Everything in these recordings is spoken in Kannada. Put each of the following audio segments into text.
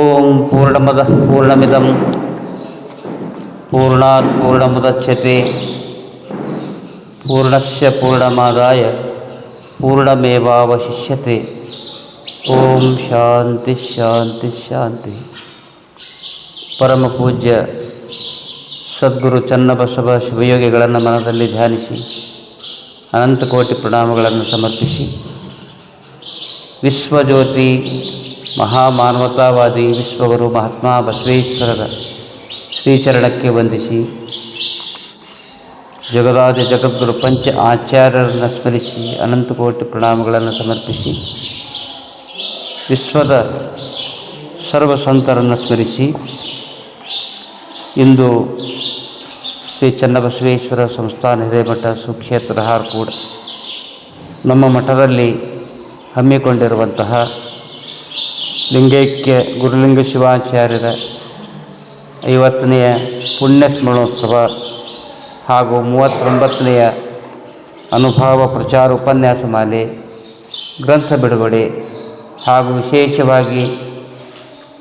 ಓಂ ಪೂರ್ಣಮದ ಪೂರ್ಣಮಿದಂ ಪೂರ್ಣಾತ್ ಪೂರ್ಣಮುದಚ್ಯತೆ. ಪೂರ್ಣಸ್ಯ ಪೂರ್ಣಮಾದಾಯ ಪೂರ್ಣಮೇವಾವಶಿಷ್ಯತೆ. ಓಂ ಶಾಂತಿ ಶಾಂತಿ ಶಾಂತಿ. ಪರಮ ಪೂಜ್ಯ ಸದ್ಗುರು ಚನ್ನಬಸವ ಶಿವಯೋಗಿಗಳನ್ನು ಮನದಲ್ಲಿ ಧ್ಯಾನಿಸಿ ಅನಂತ ಕೋಟಿ ಪ್ರಣಾಮಗಳನ್ನು ಸಮರ್ಪಿಸಿ ವಿಶ್ವಜ್ಯೋತಿ ಮಹಾಮಾನವತಾವಾದಿ ವಿಶ್ವಗುರು ಮಹಾತ್ಮ ಬಸವೇಶ್ವರರ ಶ್ರೀಚರಣಕ್ಕೆ ವಂದಿಸಿ ಜಗದಾದ ಜಗದ್ಗುರು ಪಂಚ ಆಚಾರ್ಯರನ್ನು ಸ್ಮರಿಸಿ ಅನಂತ ಕೋಟಿ ಪ್ರಣಾಮಗಳನ್ನು ಸಮರ್ಪಿಸಿ ವಿಶ್ವದ ಸರ್ವ ಸಂತರನ್ನು ಸ್ಮರಿಸಿ ಇಂದು ಶ್ರೀ ಚನ್ನಬಸವೇಶ್ವರ ಸಂಸ್ಥಾನ ಹಿರೇಮಠ ಸುಕ್ಷೇತ್ರ ಹಾರ್ಕೂಡ ನಮ್ಮ ಮಠದಲ್ಲಿ ಹಮ್ಮಿಕೊಂಡಿರುವಂತಹ ಲಿಂಗೈಕ್ಯ ಗುರುಲಿಂಗ ಶಿವಾಚಾರ್ಯರ ಐವತ್ತನೆಯ ಪುಣ್ಯ ಸ್ಮರಣೋತ್ಸವ ಹಾಗೂ ಮೂವತ್ತೊಂಬತ್ತನೆಯ ಅನುಭವ ಪ್ರಚಾರ ಉಪನ್ಯಾಸ ಮಾಲೆ, ಗ್ರಂಥ ಬಿಡುಗಡೆ ಹಾಗೂ ವಿಶೇಷವಾಗಿ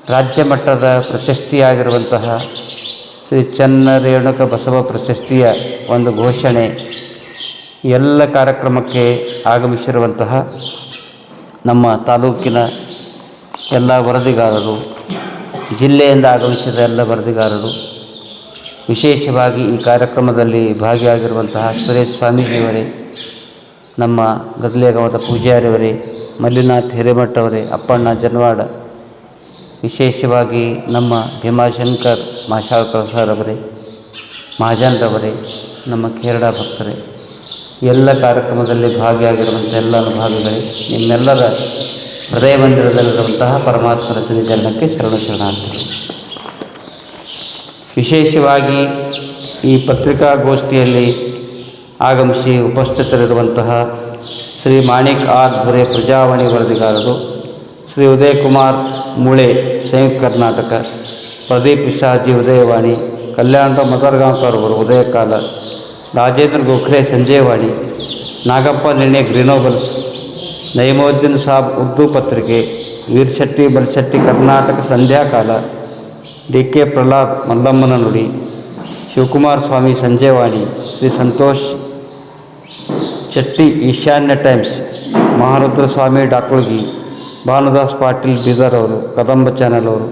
ರಾಜ್ಯ ಮಟ್ಟದ ಪ್ರಶಸ್ತಿಯಾಗಿರುವಂತಹ ಶ್ರೀ ಚನ್ನ ರೇಣುಕ ಬಸವ ಪ್ರಶಸ್ತಿಯ ಒಂದು ಘೋಷಣೆ ಎಲ್ಲ ಕಾರ್ಯಕ್ರಮಕ್ಕೆ ಆಗಮಿಸಿರುವಂತಹ ನಮ್ಮ ತಾಲೂಕಿನ ಎಲ್ಲ ವರದಿಗಾರರು, ಜಿಲ್ಲೆಯಿಂದ ಆಗಮಿಸಿದ ಎಲ್ಲ ವರದಿಗಾರರು, ವಿಶೇಷವಾಗಿ ಈ ಕಾರ್ಯಕ್ರಮದಲ್ಲಿ ಭಾಗಿಯಾಗಿರುವಂತಹ ಸುರೇಶ್ ಸ್ವಾಮೀಜಿಯವರೇ, ನಮ್ಮ ಗದಲೇಗಾಂವದ ಪೂಜಾರಿಯವರೇ, ಮಲ್ಲಿನಾಥ್ ಹಿರೇಮಠ ಅವರೇ, ಅಪ್ಪಣ್ಣ ಜನವಾಡ, ವಿಶೇಷವಾಗಿ ನಮ್ಮ ಭೀಮಾಶಂಕರ್ ಮಾಶಾಳ್ಕರ್ ಸರ್ ಅವರೇ, ಮಹಾಜನ್ರವರೇ, ನಮ್ಮ ಕೇರಳ ಭಕ್ತರೇ. ಎಲ್ಲ ಕಾರ್ಯಕ್ರಮದಲ್ಲಿ ಭಾಗಿಯಾಗಿರುವಂಥ ಎಲ್ಲ ಅನುಭಾವಿಗಳೇ, ನಿಮ್ಮೆಲ್ಲರ ಹೃದಯ ಮಂದಿರದಲ್ಲಿರುವಂತಹ ಪರಮಾತ್ಮನ ಸನ್ನಿಧಾನಕ್ಕೆ ಶರಣ ಶರಣಾರ್ಥಿ ವಿಶೇಷವಾಗಿ ಈ ಪತ್ರಿಕಾಗೋಷ್ಠಿಯಲ್ಲಿ ಆಗಮಿಸಿ ಉಪಸ್ಥಿತರಿರುವಂತಹ ಶ್ರೀ ಮಾಣಿಕ್ ಆರ್ ದೊರೆ ಪ್ರಜಾವಾಣಿ ವರದಿಗಾರರು, ಶ್ರೀ ಉದಯಕುಮಾರ್ ಮುಳೆ ಸಂಯುಕ್ತ ಕರ್ನಾಟಕ, ಪ್ರದೀಪ್ ಶಾಜಿ ಉದಯವಾಣಿ ಕಲ್ಯಾಣದ ಮದರ್ಗಾಂವ್ಕರ್ ಅವರು ಉದಯಕಾಲ ರಾಜೇಂದ್ರ ಗೋಖಲೆ ಸಂಜಯವಾಣಿ ನಾಗಪ್ಪ ನೆನೆ ಗ್ರಿನೋಬಲ್ಸ್ ನೈಮೋದ್ದೀನ್ ಸಾಬ್ ಉರ್ದು ಪತ್ರಿಕೆ ವೀರ್ಶೆಟ್ಟಿ ಬಲ್ಶೆಟ್ಟಿ ಕರ್ನಾಟಕ ಸಂಧ್ಯಾಕಾಲ ಡಿ ಕೆ ಪ್ರಹ್ಲಾದ್ ಮಲ್ಲಮ್ಮನ ನುಡಿ ಶಿವಕುಮಾರ್ ಸ್ವಾಮಿ ಸಂಜಯವಾಣಿ ಶ್ರೀ ಸಂತೋಷ್ ಶೆಟ್ಟಿ ಈಶಾನ್ಯ ಟೈಮ್ಸ್ ಮಹಾರುದ್ರ ಸ್ವಾಮಿ ಡಾಕ್ಳುಗಿ ಭಾನುದಾಸ್ ಪಾಟೀಲ್ ಬೀದರ್ ಅವರು ಕದಂಬ ಚಾನಲ್ ಅವರು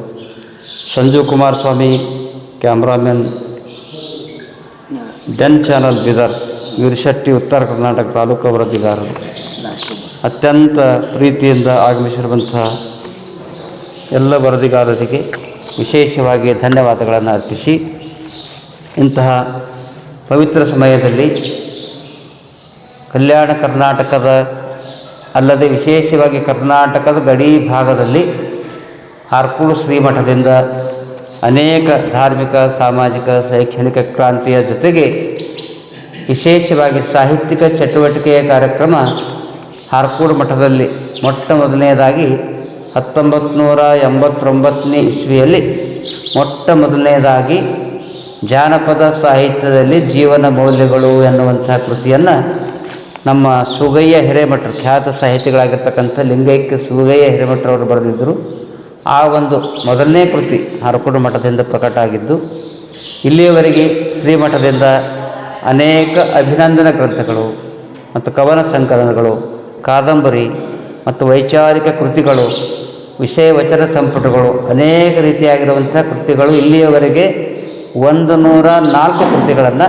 ಸಂಜೀವ್ ಕುಮಾರ್ ಸ್ವಾಮಿ cameraman Den channel Bidar Shetty Uttara Karnataka taluk ವರದಿಗಾರರು. ಅತ್ಯಂತ ಪ್ರೀತಿಯಿಂದ ಆಗಮಿಸಿರುವಂತಹ ಎಲ್ಲ ವರದಿಗಾರರಿಗೆ ವಿಶೇಷವಾಗಿ ಧನ್ಯವಾದಗಳನ್ನು ಅರ್ಪಿಸಿ, ಇಂತಹ ಪವಿತ್ರ ಸಮಯದಲ್ಲಿ ಕಲ್ಯಾಣ ಕರ್ನಾಟಕದ ಅಲ್ಲದೆ ವಿಶೇಷವಾಗಿ ಕರ್ನಾಟಕದ ಗಡಿ ಭಾಗದಲ್ಲಿ ಆರ್ಕೂಡು ಶ್ರೀಮಠದಿಂದ ಅನೇಕ ಧಾರ್ಮಿಕ, ಸಾಮಾಜಿಕ, ಶೈಕ್ಷಣಿಕ ಕ್ರಾಂತಿಯ ಜೊತೆಗೆ ವಿಶೇಷವಾಗಿ ಸಾಹಿತ್ಯಿಕ ಚಟುವಟಿಕೆಯ ಕಾರ್ಯಕ್ರಮ ಹಾರ್ಕೂಡು ಮಠದಲ್ಲಿ ಮೊಟ್ಟ ಮೊದಲನೆಯದಾಗಿ ಹತ್ತೊಂಬತ್ತು ನೂರ ಎಂಬತ್ತೊಂಬತ್ತನೇ ಇಸ್ವಿಯಲ್ಲಿ ಮೊಟ್ಟ ಮೊದಲನೆಯದಾಗಿ ಜಾನಪದ ಸಾಹಿತ್ಯದಲ್ಲಿ ಜೀವನ ಮೌಲ್ಯಗಳು ಎನ್ನುವಂಥ ಕೃತಿಯನ್ನು ನಮ್ಮ ಸುಗಯ್ಯ ಹಿರೇಮಠರು ಖ್ಯಾತ ಸಾಹಿತಿಗಳಾಗಿರ್ತಕ್ಕಂಥ ಲಿಂಗೈಕ್ಯ ಸುಗಯ್ಯ ಹಿರೇಮಠರವರು ಬರೆದಿದ್ದರು. ಆ ಒಂದು ಮೊದಲನೇ ಕೃತಿ ಹರಕುಡು ಮಠದಿಂದ ಪ್ರಕಟ ಆಗಿದ್ದು, ಇಲ್ಲಿಯವರೆಗೆ ಶ್ರೀಮಠದಿಂದ ಅನೇಕ ಅಭಿನಂದನ ಗ್ರಂಥಗಳು ಮತ್ತು ಕವನ ಸಂಕಲನಗಳು, ಕಾದಂಬರಿ ಮತ್ತು ವೈಚಾರಿಕ ಕೃತಿಗಳು, ವಿಷಯ ವಚನ ಸಂಪುಟಗಳು ಅನೇಕ ರೀತಿಯಾಗಿರುವಂಥ ಕೃತಿಗಳು ಇಲ್ಲಿಯವರೆಗೆ ಒಂದು ನೂರ ನಾಲ್ಕು ಕೃತಿಗಳನ್ನು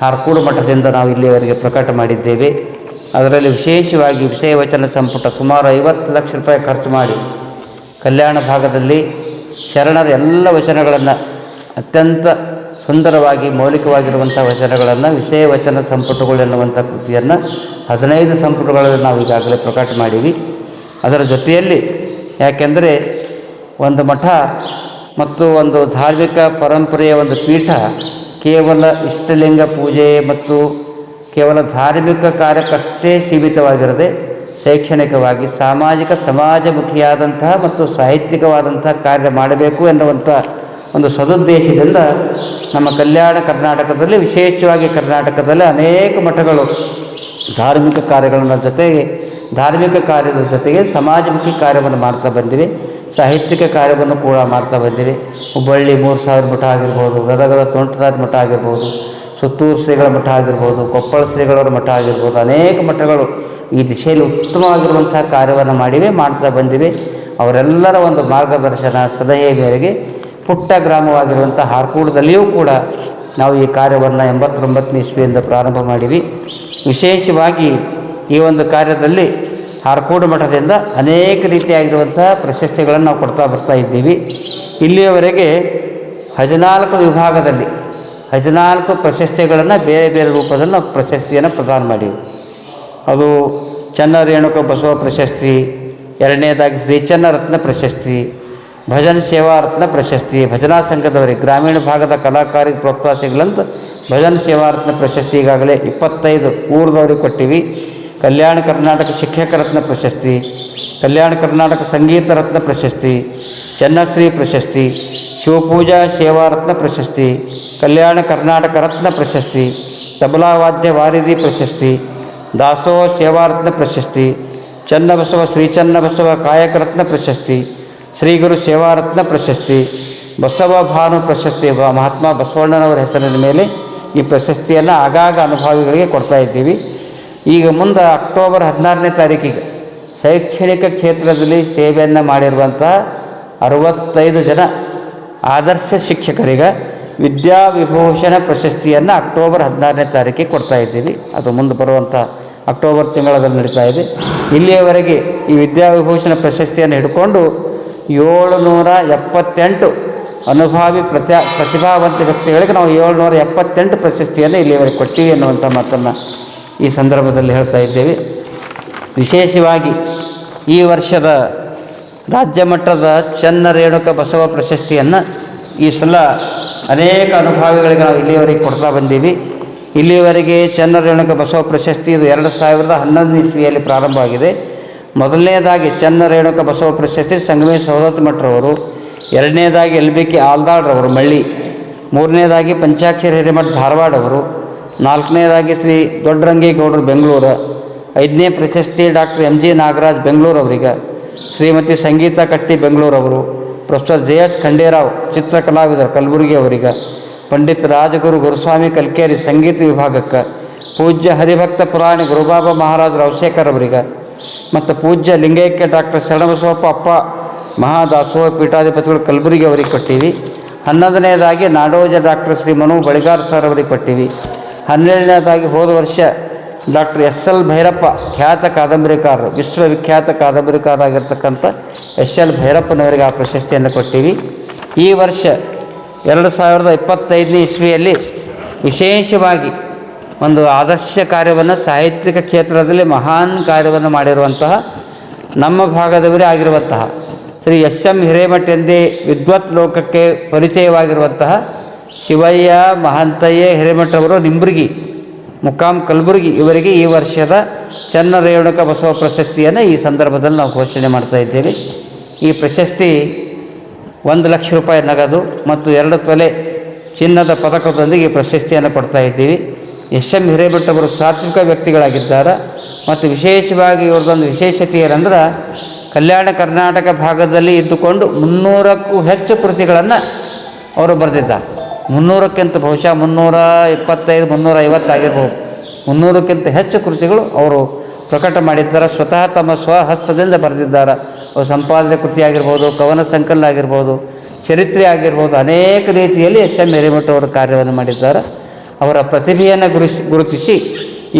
ಹಾರ್ಕೂಡು ಮಠದಿಂದ ನಾವು ಇಲ್ಲಿಯವರೆಗೆ ಪ್ರಕಟ ಮಾಡಿದ್ದೇವೆ. ಅದರಲ್ಲಿ ವಿಶೇಷವಾಗಿ ವಿಷಯ ವಚನ ಸಂಪುಟ ಸುಮಾರು ಐವತ್ತು ಲಕ್ಷ ರೂಪಾಯಿ ಖರ್ಚು ಮಾಡಿ ಕಲ್ಯಾಣ ಭಾಗದಲ್ಲಿ ಶರಣರ ಎಲ್ಲ ವಚನಗಳನ್ನು ಅತ್ಯಂತ ಸುಂದರವಾಗಿ ಮೌಲಿಕವಾಗಿರುವಂಥ ವಚನಗಳನ್ನು ವಿಷಯ ವಚನ ಸಂಪುಟಗಳು ಎನ್ನುವಂಥ ಕೃತಿಯನ್ನು ಹದಿನೈದು ಸಂಪುಟಗಳಲ್ಲಿ ನಾವು ಈಗಾಗಲೇ ಪ್ರಕಟ ಮಾಡೀವಿ. ಅದರ ಜೊತೆಯಲ್ಲಿ ಯಾಕೆಂದರೆ ಒಂದು ಮಠ ಮತ್ತು ಒಂದು ಧಾರ್ಮಿಕ ಪರಂಪರೆಯ ಒಂದು ಪೀಠ ಕೇವಲ ಇಷ್ಟಲಿಂಗ ಪೂಜೆ ಮತ್ತು ಕೇವಲ ಧಾರ್ಮಿಕ ಕಾರ್ಯಕ್ಕಷ್ಟೇ ಸೀಮಿತವಾಗಿರದೆ ಶೈಕ್ಷಣಿಕವಾಗಿ ಸಾಮಾಜಿಕ ಸಮಾಜಮುಖಿಯಾದಂತಹ ಮತ್ತು ಸಾಹಿತ್ಯಿಕವಾದಂತಹ ಕಾರ್ಯ ಮಾಡಬೇಕು ಎನ್ನುವಂಥ ಒಂದು ಸದುದ್ದೇಶದಿಂದ ನಮ್ಮ ಕಲ್ಯಾಣ ಕರ್ನಾಟಕದಲ್ಲಿ, ವಿಶೇಷವಾಗಿ ಕರ್ನಾಟಕದಲ್ಲಿ ಅನೇಕ ಮಠಗಳು ಧಾರ್ಮಿಕ ಕಾರ್ಯಗಳ ಜೊತೆಗೆ ಧಾರ್ಮಿಕ ಕಾರ್ಯದ ಜೊತೆಗೆ ಸಮಾಜಮುಖಿ ಕಾರ್ಯವನ್ನು ಮಾಡ್ತಾ ಬಂದಿವೆ. ಸಾಹಿತ್ಯಿಕ ಕಾರ್ಯವನ್ನು ಕೂಡ ಮಾಡ್ತಾ ಬಂದಿವೆ. ಹುಬ್ಬಳ್ಳಿ ಮೂರು ಸಾವಿರ ಮಠ ಆಗಿರ್ಬೋದು, ಗದಗದ ತೋಂಟರಾಜ್ ಮಠ ಆಗಿರ್ಬೋದು, ಸುತ್ತೂರು ಶ್ರೀಗಳ ಮಠ ಆಗಿರ್ಬೋದು, ಕೊಪ್ಪಳ ಶ್ರೀಗಳವರ ಮಠ ಆಗಿರ್ಬೋದು, ಅನೇಕ ಮಠಗಳು ಈ ದಿಶೆಯಲ್ಲಿ ಉತ್ತಮವಾಗಿರುವಂತಹ ಕಾರ್ಯವನ್ನು ಮಾಡಿವೆ, ಮಾಡ್ತಾ ಬಂದಿವೆ. ಅವರೆಲ್ಲರ ಒಂದು ಮಾರ್ಗದರ್ಶನ ಸಲಹೆ ಮೇರೆಗೆ ಪುಟ್ಟ ಗ್ರಾಮವಾಗಿರುವಂಥ ಹಾರ್ಕೂಡದಲ್ಲಿಯೂ ಕೂಡ ನಾವು ಈ ಕಾರ್ಯವನ್ನು ಎಂಬತ್ತೊಂಬತ್ತನೇ ಇಸ್ವಿಯಿಂದ ಪ್ರಾರಂಭ ಮಾಡಿವಿ. ವಿಶೇಷವಾಗಿ ಈ ಒಂದು ಕಾರ್ಯದಲ್ಲಿ ಹಾರ್ಕೂಡು ಮಠದಿಂದ ಅನೇಕ ರೀತಿಯಾಗಿರುವಂತಹ ಪ್ರಶಸ್ತಿಗಳನ್ನು ನಾವು ಕೊಡ್ತಾ ಬರ್ತಾ ಇದ್ದೀವಿ. ಇಲ್ಲಿಯವರೆಗೆ ಹದಿನಾಲ್ಕು ವಿಭಾಗದಲ್ಲಿ ಹದಿನಾಲ್ಕು ಪ್ರಶಸ್ತಿಗಳನ್ನು ಬೇರೆ ಬೇರೆ ರೂಪದಲ್ಲಿ ನಾವು ಪ್ರಶಸ್ತಿಯನ್ನು ಪ್ರದಾನ ಮಾಡಿವಿ. ಅದು ಚನ್ನ ರೇಣುಕ ಬಸವ ಪ್ರಶಸ್ತಿ, ಎರಡನೇದಾಗಿ ಶ್ರೀಚನ್ನ ರತ್ನ ಪ್ರಶಸ್ತಿ, ಭಜನ್ ಸೇವಾ ರತ್ನ ಪ್ರಶಸ್ತಿ, ಭಜನಾ ಸಂಘದವರಿಗೆ ಗ್ರಾಮೀಣ ಭಾಗದ ಕಲಾಕಾರಿ ಪ್ರೋತ್ಸಾಹ ಸಿಗಲಂತ ಭಜನ್ ಸೇವಾ ರತ್ನ ಪ್ರಶಸ್ತಿ ಈಗಾಗಲೇ ಇಪ್ಪತ್ತೈದು ಊರದವ್ರಿಗೆ ಕೊಟ್ಟಿವಿ. ಕಲ್ಯಾಣ ಕರ್ನಾಟಕ ಶಿಕ್ಷಕ ರತ್ನ ಪ್ರಶಸ್ತಿ, ಕಲ್ಯಾಣ ಕರ್ನಾಟಕ ಸಂಗೀತ ರತ್ನ ಪ್ರಶಸ್ತಿ, ಚನ್ನಶ್ರೀ ಪ್ರಶಸ್ತಿ, ಶಿವಪೂಜಾ ಸೇವಾ ರತ್ನ ಪ್ರಶಸ್ತಿ, ಕಲ್ಯಾಣ ಕರ್ನಾಟಕ ರತ್ನ ಪ್ರಶಸ್ತಿ, ತಬಲಾ ವಾದ್ಯ ವಾರಿಧಿ ಪ್ರಶಸ್ತಿ ದಾಸೋಹ ಸೇವಾರತ್ನ ಪ್ರಶಸ್ತಿ, ಚನ್ನಬಸವ ಶ್ರೀ ಚನ್ನಬಸವ ಕಾಯಕ ರತ್ನ ಪ್ರಶಸ್ತಿ ಶ್ರೀ ಗುರು ಸೇವಾರತ್ನ ಪ್ರಶಸ್ತಿ, ಬಸವ ಭಾನು ಪ್ರಶಸ್ತಿ ಮಹಾತ್ಮ ಬಸವಣ್ಣನವರ ಹೆಸರಿನ ಮೇಲೆ ಈ ಪ್ರಶಸ್ತಿಯನ್ನು ಆಗಾಗ ಅನುಭವಿಗಳಿಗೆ ಕೊಡ್ತಾ ಇದ್ದೀವಿ. ಈಗ ಮುಂದೆ ಅಕ್ಟೋಬರ್ ಹದಿನಾರನೇ ತಾರೀಕಿಗೆ ಶೈಕ್ಷಣಿಕ ಕ್ಷೇತ್ರದಲ್ಲಿ ಸೇವೆಯನ್ನು ಮಾಡಿರುವಂಥ ಅರವತ್ತೈದು ಜನ ಆದರ್ಶ ಶಿಕ್ಷಕರಿಗೆ ವಿದ್ಯಾವಿಭೂಷಣ ಪ್ರಶಸ್ತಿಯನ್ನು ಅಕ್ಟೋಬರ್ ಹದಿನಾರನೇ ತಾರೀಕಿಗೆ ಕೊಡ್ತಾ ಇದ್ದೀವಿ. ಅದು ಮುಂದೆ ಬರುವಂಥ ಅಕ್ಟೋಬರ್ ತಿಂಗಳಲ್ಲಿ ನಡೀತಾ ಇದೆ. ಇಲ್ಲಿಯವರೆಗೆ ಈ ವಿದ್ಯಾವಿಭೂಷಣ ಪ್ರಶಸ್ತಿಯನ್ನು ಹಿಡ್ಕೊಂಡು ಏಳುನೂರ ಎಪ್ಪತ್ತೆಂಟು ಅನುಭಾವಿ ಪ್ರತಿ ಪ್ರತಿಭಾವಂತ ವ್ಯಕ್ತಿಗಳಿಗೆ ನಾವು ಏಳ್ನೂರ ಎಪ್ಪತ್ತೆಂಟು ಪ್ರಶಸ್ತಿಯನ್ನು ಇಲ್ಲಿಯವರೆಗೆ ಕೊಟ್ಟಿವಿ ಅನ್ನುವಂಥ ಮಾತನ್ನು ಈ ಸಂದರ್ಭದಲ್ಲಿ ಹೇಳ್ತಾ ಇದ್ದೇವೆ. ವಿಶೇಷವಾಗಿ ಈ ವರ್ಷದ ರಾಜ್ಯ ಮಟ್ಟದ ಚನ್ನ ರೇಣುಕ ಬಸವ ಪ್ರಶಸ್ತಿಯನ್ನು ಈ ಸಲ ಅನೇಕ ಅನುಭಾವಿಗಳಿಗೆ ನಾವು ಇಲ್ಲಿಯವರೆಗೆ ಕೊಡ್ತಾ ಬಂದೀವಿ. ಇಲ್ಲಿಯವರೆಗೆ ಚನ್ನರೇಣುಕ ಬಸವ ಪ್ರಶಸ್ತಿ ಇದು ಎರಡು ಸಾವಿರದ ಹನ್ನೊಂದನೇ ಇಸ್ವಿಯಲ್ಲಿ ಪ್ರಾರಂಭ ಆಗಿದೆ. ಮೊದಲನೇದಾಗಿ ಚನ್ನ ರೇಣುಕ ಬಸವ ಪ್ರಶಸ್ತಿ ಸಂಗಮೇಶ್ ಸವದತ್ತಿ ಮಠರವರು, ಎರಡನೇದಾಗಿ ಎಲ್ ಬಿ ಕೆ ಆಲ್ದಾಡ್ರವರು ಮಳ್ಳಿ, ಮೂರನೇದಾಗಿ ಪಂಚಾಕ್ಷರಿ ಹಿರೇಮಠ ಧಾರವಾಡವರು, ನಾಲ್ಕನೇದಾಗಿ ಶ್ರೀ ದೊಡ್ಡರಂಗೇಗೌಡರು ಬೆಂಗಳೂರು, ಐದನೇ ಪ್ರಶಸ್ತಿ doctor M G Nagaraj Bengaluru ಅವರಿಗೆ ಶ್ರೀಮತಿ ಸಂಗೀತ ಕಟ್ಟಿ ಬೆಂಗಳೂರವರು ಪ್ರೊಫೆಸರ್ ಜೆ ಎಸ್ ಖಂಡೇರಾವ್, ಚಿತ್ರಕಲಾವಿದರು ಕಲಬುರಗಿ ಅವರಿಗೆ, ಪಂಡಿತ್ ರಾಜಗುರು ಗುರುಸ್ವಾಮಿ ಕಲ್ಕೇರಿ ಸಂಗೀತ ವಿಭಾಗಕ್ಕೆ, ಪೂಜ್ಯ ಹರಿಭಕ್ತ ಪುರಾಣಿ ಗುರುಬಾಬಾ ಮಹಾರಾಜ ರವಶೇಖರ್ ಅವರಿಗೆ, ಮತ್ತು ಪೂಜ್ಯ ಲಿಂಗೈಕ್ಯ ಡಾಕ್ಟರ್ ಶರಣಬಸವಪ್ಪ ಅಪ್ಪ ಮಹಾದಾಸೋಹ ಪೀಠಾಧಿಪತಿಗಳು ಕಲಬುರಗಿ ಅವರಿಗೆ ಕೊಟ್ಟೀವಿ. ಹನ್ನೊಂದನೇದಾಗಿ ನಾಡೋಜ ಡಾಕ್ಟರ್ ಶ್ರೀ ಮನು ಬಳಿಗಾರ್ ಸರ್ ಅವರಿಗೆ ಕೊಟ್ಟೀವಿ. ಹನ್ನೆರಡನೇದಾಗಿ ಹೋದ ವರ್ಷ ಡಾಕ್ಟರ್ ಎಸ್ ಎಲ್ ಭೈರಪ್ಪ, ಖ್ಯಾತ ಕಾದಂಬರಿಕಾರರು, ವಿಶ್ವವಿಖ್ಯಾತ ಕಾದಂಬರಿಕಾರರಾಗಿರ್ತಕ್ಕಂಥ ಎಸ್ ಎಲ್ ಭೈರಪ್ಪನವರಿಗೆ ಆ ಪ್ರಶಸ್ತಿಯನ್ನು ಕೊಟ್ಟೀವಿ. ಈ ವರ್ಷ ಎರಡು ಸಾವಿರದ ಇಪ್ಪತ್ತೈದನೇ ಇಸ್ವಿಯಲ್ಲಿ ವಿಶೇಷವಾಗಿ ಒಂದು ಆದರ್ಶ ಕಾರ್ಯವನ್ನು ಸಾಹಿತ್ಯಿಕ ಕ್ಷೇತ್ರದಲ್ಲಿ ಮಹಾನ್ ಕಾರ್ಯವನ್ನು ಮಾಡಿರುವಂತಹ ನಮ್ಮ ಭಾಗದವರೇ ಆಗಿರುವಂತಹ ಶ್ರೀ ಎಸ್ ಎಂ ಹಿರೇಮಠ ಎಂದೇ ವಿದ್ವತ್ ಲೋಕಕ್ಕೆ ಪರಿಚಯವಾಗಿರುವಂತಹ ಶಿವಯ್ಯ ಮಹಂತಯ್ಯ ಹಿರೇಮಠ್ ಅವರು ನಿಂಬರ್ಗಿ ಮುಕಾಂ ಕಲಬುರಗಿ ಇವರಿಗೆ ಈ ವರ್ಷದ ಚನ್ನ ರೇಣುಕ ಬಸವ ಪ್ರಶಸ್ತಿಯನ್ನು ಈ ಸಂದರ್ಭದಲ್ಲಿ ನಾವು ಘೋಷಣೆ ಮಾಡ್ತಾ ಇದ್ದೇವೆ. ಈ ಪ್ರಶಸ್ತಿ ಒಂದು ಲಕ್ಷ ರೂಪಾಯಿ ನಗದು ಮತ್ತು ಎರಡು ತೊಲೆ ಚಿನ್ನದ ಪದಕದೊಂದಿಗೆ ಈ ಪ್ರಶಸ್ತಿಯನ್ನು ಕೊಡ್ತಾ ಇದ್ದೀವಿ. ಎಸ್ ಎಂ ಹಿರೇಮಠ ಅವರು ಸಾತ್ವಿಕ ವ್ಯಕ್ತಿಗಳಾಗಿದ್ದಾರೆ ಮತ್ತು ವಿಶೇಷವಾಗಿ ಇವ್ರದ್ದೊಂದು ವಿಶೇಷತೆ ಏನಂದ್ರೆ ಕಲ್ಯಾಣ ಕರ್ನಾಟಕ ಭಾಗದಲ್ಲಿ ಇದ್ದುಕೊಂಡು ಮುನ್ನೂರಕ್ಕೂ ಹೆಚ್ಚು ಕೃತಿಗಳನ್ನು ಅವರು ಬರೆದಿದ್ದಾರೆ. ಮುನ್ನೂರಕ್ಕಿಂತ ಬಹುಶಃ ಮುನ್ನೂರ ಇಪ್ಪತ್ತೈದು, ಮುನ್ನೂರ ಐವತ್ತಾಗಿರ್ಬೋದು ಮುನ್ನೂರಕ್ಕಿಂತ ಹೆಚ್ಚು ಕೃತಿಗಳು ಅವರು ಪ್ರಕಟ ಮಾಡಿದ್ದಾರೆ. ಸ್ವತಃ ತಮ್ಮ ಸ್ವಹಸ್ತದಿಂದ ಬರೆದಿದ್ದಾರೆ. ಅವು ಸಂಪಾದನೆ ಕೃತಿ ಆಗಿರ್ಬೋದು, ಕವನ ಸಂಕಲನ ಆಗಿರ್ಬೋದು, ಚರಿತ್ರೆ ಆಗಿರ್ಬೋದು, ಅನೇಕ ರೀತಿಯಲ್ಲಿ ಎಸ್ ಎಂ ಹಿರೇಮಠ ಅವರು ಕಾರ್ಯವನ್ನು ಮಾಡಿದ್ದಾರೆ. ಅವರ ಪ್ರತಿಭೆಯನ್ನು ಗುರುಸಿ, ಗುರುತಿಸಿ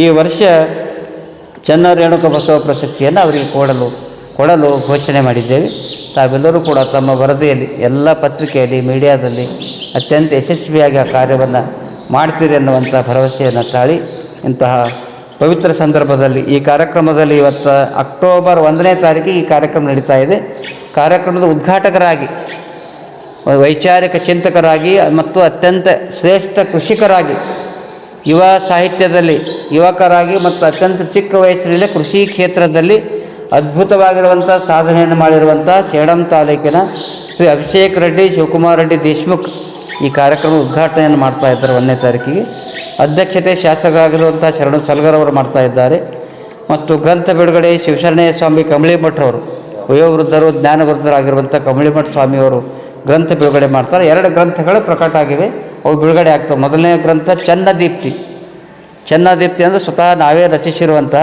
ಈ ವರ್ಷ ಚನ್ನ ರೇಣುಕ ಬಸವ ಪ್ರಶಸ್ತಿಯನ್ನು ಅವರಿಗೆ ಕೊಡಲು ಕೊಡಲು ಘೋಷಣೆ ಮಾಡಿದ್ದೇವೆ. ತಾವೆಲ್ಲರೂ ಕೂಡ ತಮ್ಮ ವರದಿಯಲ್ಲಿ, ಎಲ್ಲ ಪತ್ರಿಕೆಯಲ್ಲಿ, ಮೀಡಿಯಾದಲ್ಲಿ ಅತ್ಯಂತ ಯಶಸ್ವಿಯಾಗಿ ಆ ಕಾರ್ಯವನ್ನು ಮಾಡ್ತೀರಿ ಅನ್ನುವಂಥ ಭರವಸೆಯನ್ನು ತಾಳಿ ಇಂತಹ ಪವಿತ್ರ ಸಂದರ್ಭದಲ್ಲಿ ಈ ಕಾರ್ಯಕ್ರಮದಲ್ಲಿ ಇವತ್ತು ಅಕ್ಟೋಬರ್ ಒಂದನೇ ತಾರೀಕಿಗೆ ಈ ಕಾರ್ಯಕ್ರಮ ನಡೀತಾ ಇದೆ. ಕಾರ್ಯಕ್ರಮದ ಉದ್ಘಾಟಕರಾಗಿ, ವೈಚಾರಿಕ ಚಿಂತಕರಾಗಿ ಮತ್ತು ಅತ್ಯಂತ ಶ್ರೇಷ್ಠ ಕೃಷಿಕರಾಗಿ, ಯುವ ಸಾಹಿತ್ಯದಲ್ಲಿ ಯುವಕರಾಗಿ ಮತ್ತು ಅತ್ಯಂತ ಚಿಕ್ಕ ವಯಸ್ಸಿನಲ್ಲೇ ಕೃಷಿ ಕ್ಷೇತ್ರದಲ್ಲಿ ಅದ್ಭುತವಾಗಿರುವಂಥ ಸಾಧನೆಯನ್ನು ಮಾಡಿರುವಂಥ ಸೇಡಂ ತಾಲೂಕಿನ ಶ್ರೀ ಅಭಿಷೇಕ್ ರೆಡ್ಡಿ, ಶಿವಕುಮಾರ್ ರೆಡ್ಡಿ ದೇಶ್ಮುಖ್ ಈ ಕಾರ್ಯಕ್ರಮ ಉದ್ಘಾಟನೆಯನ್ನು ಮಾಡ್ತಾ ಇದ್ದಾರೆ ಒಂದನೇ ತಾರೀಕಿಗೆ. ಅಧ್ಯಕ್ಷತೆ ಶಾಸಕರಾಗಿರುವಂಥ ಶರಣು ಸಲ್ಗರ್ ಅವರು ಮಾಡ್ತಾ ಇದ್ದಾರೆ. ಮತ್ತು ಗ್ರಂಥ ಬಿಡುಗಡೆ ಶಿವಶರಣಯ್ಯ ಸ್ವಾಮಿ ಕಮಳಿ ಭಟ್ರವರು ವಯೋವೃದ್ಧರು, ಜ್ಞಾನವೃದ್ಧರಾಗಿರುವಂಥ ಸ್ವಾಮಿ ಸ್ವಾಮಿಯವರು ಗ್ರಂಥ ಬಿಡುಗಡೆ ಮಾಡ್ತಾರೆ. ಎರಡು ಗ್ರಂಥಗಳು ಪ್ರಕಟ ಆಗಿವೆ. ಅವು ಬಿಡುಗಡೆ ಆಗ್ತವೆ. ಮೊದಲನೇ ಗ್ರಂಥ ಚನ್ನದೀಪ್ತಿ. ಚನ್ನದೀಪ್ತಿ ಅಂದರೆ ಸ್ವತಃ ನಾವೇ ರಚಿಸಿರುವಂಥ,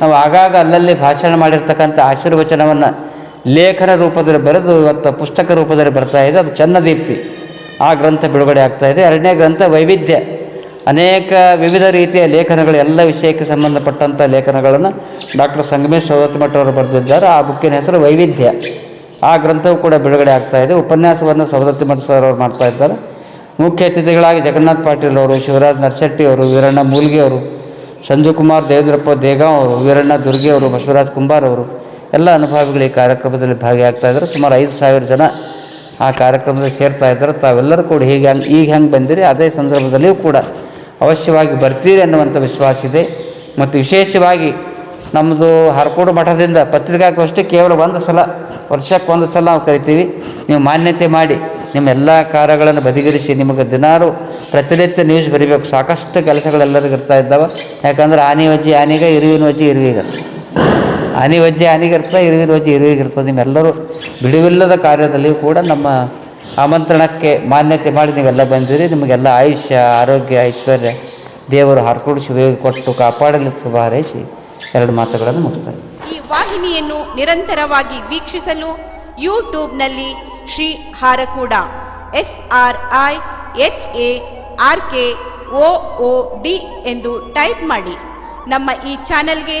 ನಾವು ಆಗಾಗ ಅಲ್ಲಲ್ಲಿ ಭಾಷಣ ಮಾಡಿರ್ತಕ್ಕಂಥ ಆಶೀರ್ವಚನವನ್ನು ಲೇಖನ ರೂಪದಲ್ಲಿ ಬರೆದು ಇವತ್ತು ಪುಸ್ತಕ ರೂಪದಲ್ಲಿ ಬರ್ತಾ ಇದೆ. ಅದು ಚನ್ನದೀಪ್ತಿ. ಆ ಗ್ರಂಥ ಬಿಡುಗಡೆ ಇದೆ. ಎರಡನೇ ಗ್ರಂಥ, ವೈವಿಧ್ಯ. ಅನೇಕ ವಿವಿಧ ರೀತಿಯ ಲೇಖನಗಳು, ಎಲ್ಲ ವಿಷಯಕ್ಕೆ ಸಂಬಂಧಪಟ್ಟಂಥ ಲೇಖನಗಳನ್ನು ಡಾಕ್ಟರ್ ಸಂಗಮೇಶ್ ಅವರು ಬರೆದಿದ್ದಾರೆ. ಆ ಬುಕ್ಕಿನ ಹೆಸರು ವೈವಿಧ್ಯ. ಆ ಗ್ರಂಥವು ಕೂಡ ಬಿಡುಗಡೆ ಆಗ್ತಾ ಇದೆ. ಉಪನ್ಯಾಸವನ್ನು ಸೌದತ್ತಿಮಠ ಸರ್ ಅವರು ಮಾಡ್ತಾ ಇದ್ದಾರೆ. ಮುಖ್ಯ ಅತಿಥಿಗಳಾಗಿ ಜಗನ್ನಾಥ್ ಪಾಟೀಲ್ ಅವರು, ಶಿವರಾಜ್ ನರ್ಶೆಟ್ಟಿ ಅವರು, ವೀರಣ್ಣ ಮೂಲ್ಗೆ ಅವರು, ಸಂಜು ಕುಮಾರ್ ದೇವೇಂದ್ರಪ್ಪ ದೇಗಾಂ ಅವರು, ವೀರಣ್ಣ ದುರ್ಗೆ ಅವರು, ಬಸವರಾಜ್ ಕುಂಬಾರ್ ಅವರು, ಎಲ್ಲ ಅನುಭವಿಗಳು ಈ ಕಾರ್ಯಕ್ರಮದಲ್ಲಿ ಭಾಗಿಯಾಗ್ತಾ ಇದ್ದಾರೆ. ಸುಮಾರು ಐದು ಸಾವಿರ ಜನ ಆ ಕಾರ್ಯಕ್ರಮದಲ್ಲಿ ಸೇರ್ತಾ ಇದ್ದಾರೆ. ತಾವೆಲ್ಲರೂ ಕೂಡ ಹೀಗೆ ಹಂಗೆ, ಈಗ ಹೆಂಗೆ ಬಂದಿರಿ, ಅದೇ ಸಂದರ್ಭದಲ್ಲಿಯೂ ಕೂಡ ಅವಶ್ಯವಾಗಿ ಬರ್ತೀರಿ ಅನ್ನುವಂಥ ವಿಶ್ವಾಸ ಇದೆ. ಮತ್ತು ವಿಶೇಷವಾಗಿ ನಮ್ಮದು ಹರಕೋಡು ಮಠದಿಂದ ಪತ್ರಿಕಾಗೋಷ್ಠಿ ಕೇವಲ ಒಂದು ಸಲ, ವರ್ಷಕ್ಕೆ ಒಂದು ಸಲ ನಾವು ಕರಿತೀವಿ. ನೀವು ಮಾನ್ಯತೆ ಮಾಡಿ ನಿಮ್ಮ ಎಲ್ಲ ಕಾರ್ಯಗಳನ್ನು ಬದಿಗಿರಿಸಿ ನಿಮಗೆ ದಿನಾರು ಪ್ರತಿನಿತ್ಯ ನ್ಯೂಸ್ ಬರೀಬೇಕು. ಸಾಕಷ್ಟು ಕೆಲಸಗಳೆಲ್ಲರಿಗೂ ಇರ್ತಾ ಇದ್ದಾವೆ. ಯಾಕಂದ್ರೆ ಆನೆ ವಜ್ಜಿ ಆನೆಗ, ಇರುವಿನ ವಜ್ಜಿ ಇರುವಿಗೆ. ಆನೆ ಅನಿಗರ್ತ ಆನೆಗೆ ಇರುವಿಗಿರ್ತದೆ ನಿಮ್ಮೆಲ್ಲರೂ ಬಿಡುವಿಲ್ಲದ ಕಾರ್ಯದಲ್ಲಿ ಕೂಡ ನಮ್ಮ ಆಮಂತ್ರಣಕ್ಕೆ ಮಾನ್ಯತೆ ಮಾಡಿ ನೀವೆಲ್ಲ ಬಂದಿರಿ. ನಿಮಗೆಲ್ಲ ಆಯುಷ್ಯ, ಆರೋಗ್ಯ, ಐಶ್ವರ್ಯ, ದೇವರು ಹರ್ಕೊಡು ಶಿವ ಕೊಟ್ಟು ಕಾಪಾಡಲಿ, ಶುಭ ಹಾರೈಸಿ ಎರಡು ಮಾತುಗಳನ್ನು ಮುಗಿಸ್ತಾರೆ ಈ ವಾಹಿನಿಯನ್ನು ನಿರಂತರವಾಗಿ ವೀಕ್ಷಿಸಲು ಯೂಟ್ಯೂಬ್ನಲ್ಲಿ Shri Harakuda, S R I, H A R K O D ಎಂದು ಟೈಪ್ ಮಾಡಿ. ನಮ್ಮ ಈ ಚಾನೆಲ್ಗೆ